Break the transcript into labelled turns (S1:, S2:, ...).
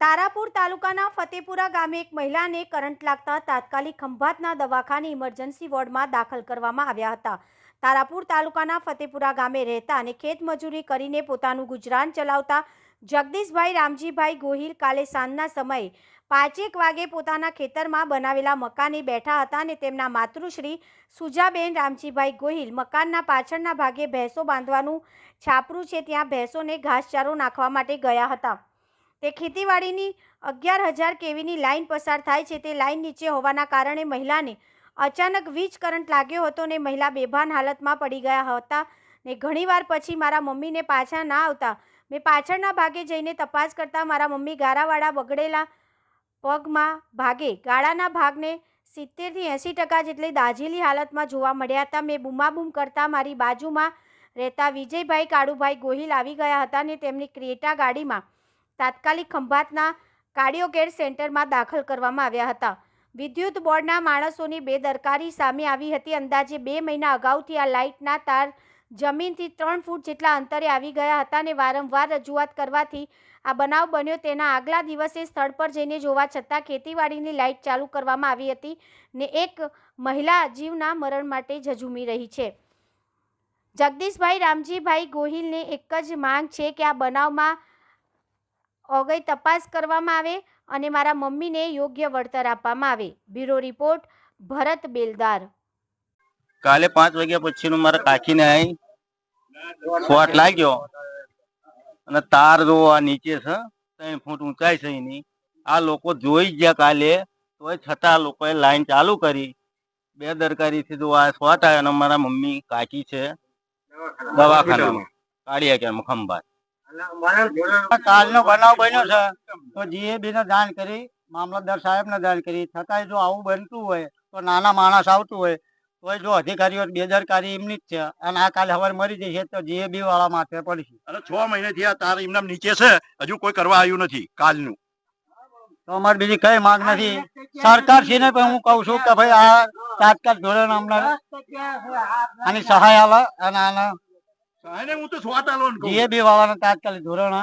S1: તારાપુર તાલુકાના ફતેપુરા ગામે એક મહિલાને કરંટ લાગતા તાત્કાલિક ખંભાતના દવાખાને ઇમરજન્સી વોર્ડમાં દાખલ કરવામાં આવ્યા હતા. તારાપુર તાલુકાના ફતેપુરા ગામે રહેતા અને ખેતમજૂરી કરીને પોતાનું ગુજરાન ચલાવતા જગદીશભાઈ રામજીભાઈ ગોહિલ કાલે સાંજના સમયે પાંચેક વાગે પોતાના ખેતરમાં બનાવેલા મકાને બેઠા હતા અને તેમના માતૃશ્રી સુજાબેન રામજીભાઈ ગોહિલ મકાનના પાછળના ભાગે ભેંસો બાંધવાનું છાપરું છે. ત્યાં ભેંસોને ઘાસચારો નાખવા માટે ગયા હતા. તે ખેતીવાડીની અગિયાર હજાર કેવીની લાઇન પસાર થાય છે તે લાઇન નીચે હોવાના કારણે મહિલાને અચાનક વીજ કરંટ લાગ્યો હતો ને મહિલા બેભાન હાલતમાં પડી ગયા હતા ને ઘણીવાર પછી મારા મમ્મીને પાછા ના આવતા. મેં પાછળના ભાગે જઈને તપાસ કરતાં મારા મમ્મી ગારાવાળા બગડેલા પગમાં ભાગે. ગાળાના ભાગને સિત્તેરથી એંસી ટકા જેટલી દાઝેલી હાલતમાં જોવા મળ્યા હતા. મેં બૂમાબૂમ કરતાં મારી બાજુમાં રહેતા વિજયભાઈ કાળુભાઈ ગોહિલ આવી ગયા હતા ને તેમની ક્રિએટા ગાડીમાં તાત્કાલિક ખંભાતના કાર્ડિયો કેર સેન્ટરમાં દાખલ કરવામાં આવ્યા હતા. વિદ્યુત બોર્ડના માણસોની બેદરકારી સામે આવી હતી. અંદાજે બે મહિના અગાઉથી આ લાઇટના તાર જમીનથી ત્રણ ફૂટ જેટલા અંતરે આવી ગયા હતા અને વારંવાર રજૂઆત કરવાથી આ બનાવ બન્યો. તેના આગલા દિવસે સ્થળ પર જઈને જોવા છતાં ખેતીવાડીની લાઇટ ચાલુ કરવામાં આવી હતી ને એક મહિલા જીવના મરણ માટે ઝઝૂમી રહી છે. જગદીશભાઈ રામજીભાઈ ગોહિલને એક જ માંગ છે કે આ બનાવમાં ઓગઈ તપાસ કરવામાં આવે અને મારા મમ્મીને યોગ્ય વળતર આપવામાં આવે. Bureau report, Bharat Beldar.
S2: કાલે પાંચ વાગ્યા પછીનું મારા કાકીને અહીં શોટ લાગ્યો. અને તાર જો આ નીચે છે, ત્રણ ફૂટ ઊંચાઈ છે એની. આ લોકો જોઈ ગયા કાલે, તોય છતાં લોકોએ લાઈન ચાલુ કરી. બે દરકારીથી જો આ શોટ આવ્યો અને મારા મમ્મી કાકી છે, દવાખાનામાં કાઢ્યા કે ખંભાત.
S3: કાલનો બનાવ બન્યો છે. તો જીએબી ને જાણ કરી મામલતદાર સાહેબ ને જાણ કરી. છતાંય જો આવું બનતું હોય તો નાના માણસ આવતું હોય તો જો અધિકારીઓ બેદરકારી એમની જ છે. અને આ કાલે સવારે મરી જશે તો જીએબી વાળા માથે પડશે.
S4: અને છ મહિનાથી આ તાર એમના નીચે છે. હજુ કોઈ કરવા આવ્યું નથી કાલનું.
S3: તો અમારે બીજી કઈ માંગ નથી. સરકાર શ્રીને પણ હું કઉ છું કે ભાઈ આ તાત્કાલિક ધોરણ અમને આની સહાય આલે અને આના
S4: સાહેબ હું તો સ્વાત આલો
S3: જીએબી વાવાના તાત્કાલિક ધોરણે